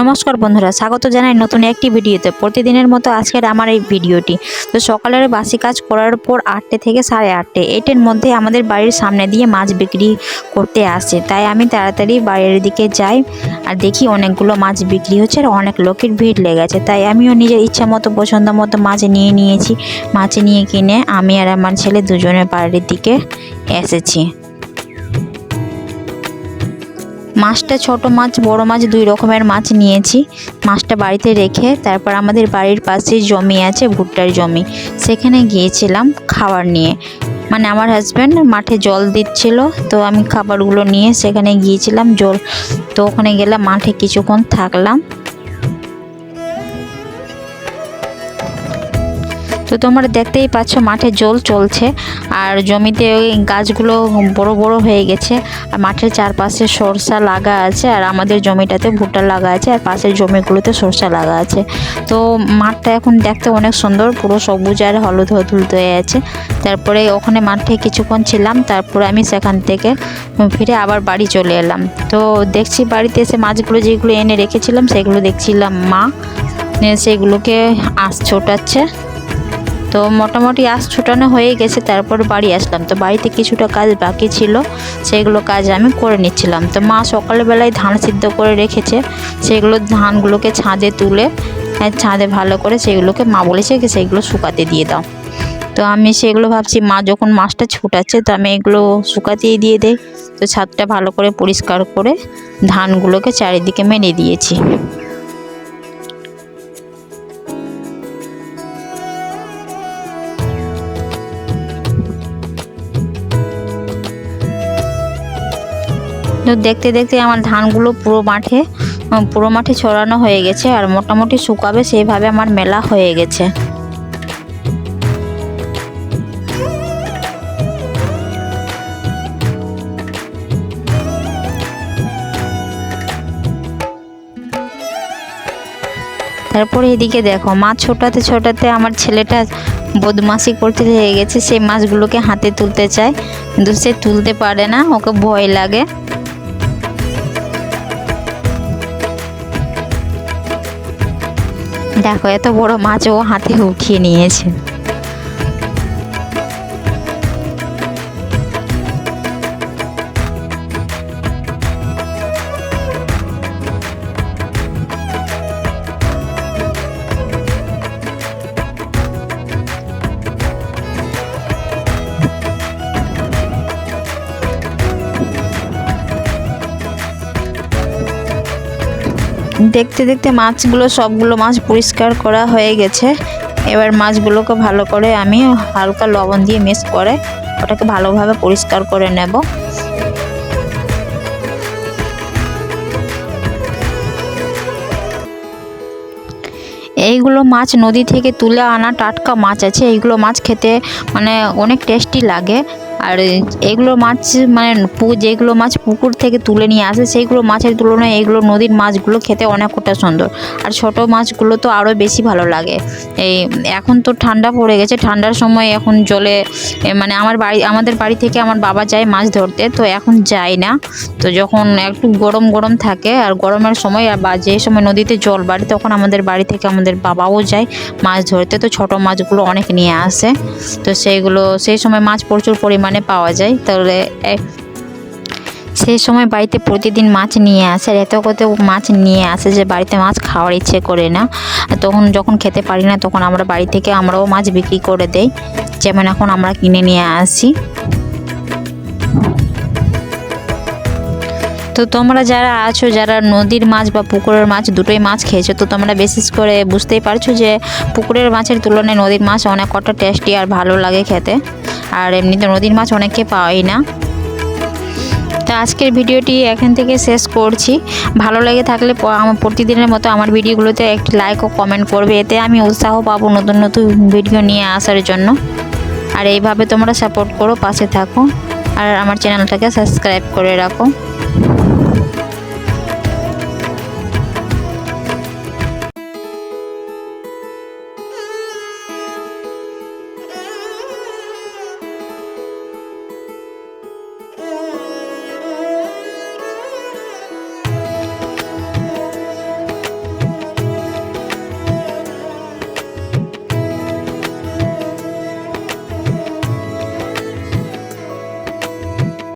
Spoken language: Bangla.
নমস্কার বন্ধুরা, স্বাগত জানাই নতুন একটি ভিডিওতে। প্রতিদিনের মতো আজকের আমার এই ভিডিওটি। তো সকালের বাসি কাজ করার পর আটটে থেকে সাড়ে আটটে, এটের মধ্যে আমাদের বাড়ির সামনে দিয়ে মাছ বিক্রি করতে আসে তাই আমি তাড়াতাড়ি বাড়ির দিকে যাই আর দেখি অনেকগুলো মাছ বিক্রি হচ্ছে আর অনেক লোকের ভিড় লেগেছে। তাই আমিও নিজের ইচ্ছা মতো, পছন্দ মতো মাছ নিয়ে নিয়েছি। মাছ নিয়ে কিনে আমি আর আমার ছেলে দুজনের বাড়ির দিকে এসেছি। মাছটা ছোট মাছ, বড় মাছ, দুই রকমের মাছ নিয়েছি। মাছটা বাড়িতে রেখে তারপর আমাদের বাড়ির পাশে জমি আছে, ভুট্টার জমি। সেখানে গিয়েছিলাম খাবার নিয়ে। মানে আমার হাজব্যান্ড মাঠে জল দিচ্ছিল, তো আমি খাবারগুলো নিয়ে সেখানে গিয়েছিলাম জল। তো ওখানে গেলাম, মাঠে কিছুক্ষণ থাকলাম। তো তোমরা দেখতেই পাচ্ছ মাঠে জল চলছে, আর জমিতে ওই গাছগুলো বড় বড় হয়ে গেছে, আর মাঠের চারপাশে সরষা লাগা আছে, আর আমাদের জমিটাতে ভুট্টা লাগা আছে, আর পাশের জমিগুলোতে সরষা লাগা আছে। তো মাঠটা এখন দেখতে অনেক সুন্দর, পুরো সবুজ আর হলুদ হলুদ হয়ে আছে। তারপরে ওখানে মাঠে কিছুক্ষণ ছিলাম, তারপরে আমি সেখান থেকে ফিরে আবার বাড়ি চলে এলাম। তো দেখছি বাড়িতে এসে মাছগুলো যেগুলো এনে রেখেছিলাম, সেগুলো দেখছিলাম মা সেগুলোকে আঁশ ছোটাচ্ছে। তো মোটামুটি আঁশ ছোটানো হয়ে গেছে তারপর বাড়ি আসলাম। তো বাড়িতে কিছুটা কাজ বাকি ছিল সেগুলো কাজ আমি করে নিচ্ছিলাম। তো মা সকালবেলায় ধান সিদ্ধ করে রেখেছে সেগুলো ধানগুলোকে ছাদে তুলে হ্যাঁ, ছাদে ভালো করে সেগুলোকে মা বলেছে সেগুলো শুকাতে দিয়ে দাও। তো আমি সেগুলো ভাবছি মা যখন মাছটা ছুটাচ্ছে তো আমি এগুলো শুকাতেই দিয়ে দেই। তো ছাদটা ভালো করে পরিষ্কার করে ধানগুলোকে চারিদিকে মেনে দিয়েছি। তো দেখতে দেখতে আমার ধানগুলো পুরো মাঠে পুরো মাঠে ছড়ানো হয়ে গেছে আর মোটামুটি শুকাবে সেইভাবে আমার মেলা হয়ে গেছে। তারপরে এদিকে দেখো, মাছ ছোটাতে ছোটাতে আমার ছেলেটা বদমাশি করতে হয়ে গেছে, সেই মাছগুলোকে হাতে তুলতে চায়, কিন্তু সে তুলতে পারে না, ওকে ভয় লাগে। দেখো এত বড় মাছ ও হাতে উঠিয়ে নিয়েছে। দেখতে দেখতে মাছগুলো, সবগুলো মাছ পরিষ্কার করা হয়ে গেছে। এবার মাছগুলোকে ভালো করে আমি হালকা লবণ দিয়ে মিক্স করে ওটাকে ভালোভাবে পরিষ্কার করে নেব। এইগুলো মাছ নদী থেকে তুলে আনা টাটকা মাছ আছে। এইগুলো মাছ খেতে মানে অনেক টেস্টি লাগে। আর এগুলো মাছ মানে যেগুলো মাছ পুকুর থেকে তুলে নিয়ে আসে, সেইগুলো মাছের তুলনায় এইগুলো নদীর মাছগুলো খেতে অনেকটা সুন্দর। আর ছোট মাছগুলো তো আরও বেশি ভালো লাগে। এই, এখন তো ঠান্ডা পড়ে গেছে, ঠান্ডার সময় এখন জলে মানে আমার বাড়ি, আমাদের বাড়ি থেকে আমার বাবা যায় মাছ ধরতে, তো এখন যায় না। তো যখন একটু গরম গরম থাকে, আর গরমের সময়, বা যে সময় নদীতে জল বাড়ে, তখন আমাদের বাড়ি থেকে আমাদের বাবাও যায় মাছ ধরতে। তো ছোট মাছগুলো অনেক নিয়ে আসে। তো সেইগুলো, সেই সময় মাছ প্রচুর পরিমাণে পাওয়া যায়। তাহলে এ- সেই সময় বাড়িতে প্রতিদিন মাছ নিয়ে আসে। আর এত কত মাছ নিয়ে আসে যে বাড়িতে মাছ খাওয়ার ইচ্ছে করে না। আর তখন যখন খেতে পারি না, তখন আমরা বাড়ি থেকে আমরাও মাছ বিক্রি করে দেই। যেমন এখন আমরা কিনে নিয়ে আসি। তো তোমরা যারা আছো, যারা নদীর মাছ বা পুকুরের মাছ, দুটোই মাছ খেয়েছো, তো তোমরা বিশেষ করে বুঝতেই পারছ যে পুকুরের মাছের তুলনায় নদীর মাছ অনেক কটা টেস্টি আর ভালো লাগে খেতে। আর এমনিতে নদীর মাছ অনেকে পাওয়াই না। তো আজকের ভিডিওটি এখান থেকে শেষ করছি। ভালো লেগে থাকলে আমার প্রতিদিনের মতো আমার ভিডিওগুলোতে একটি লাইক ও কমেন্ট করবে। এতে আমি উৎসাহ পাবো নতুন নতুন ভিডিও নিয়ে আসার জন্য। আর এইভাবে তোমরা সাপোর্ট করো, পাশে থাকো। আর আমার চ্যানেলটাকে সাবস্ক্রাইব করে রাখো।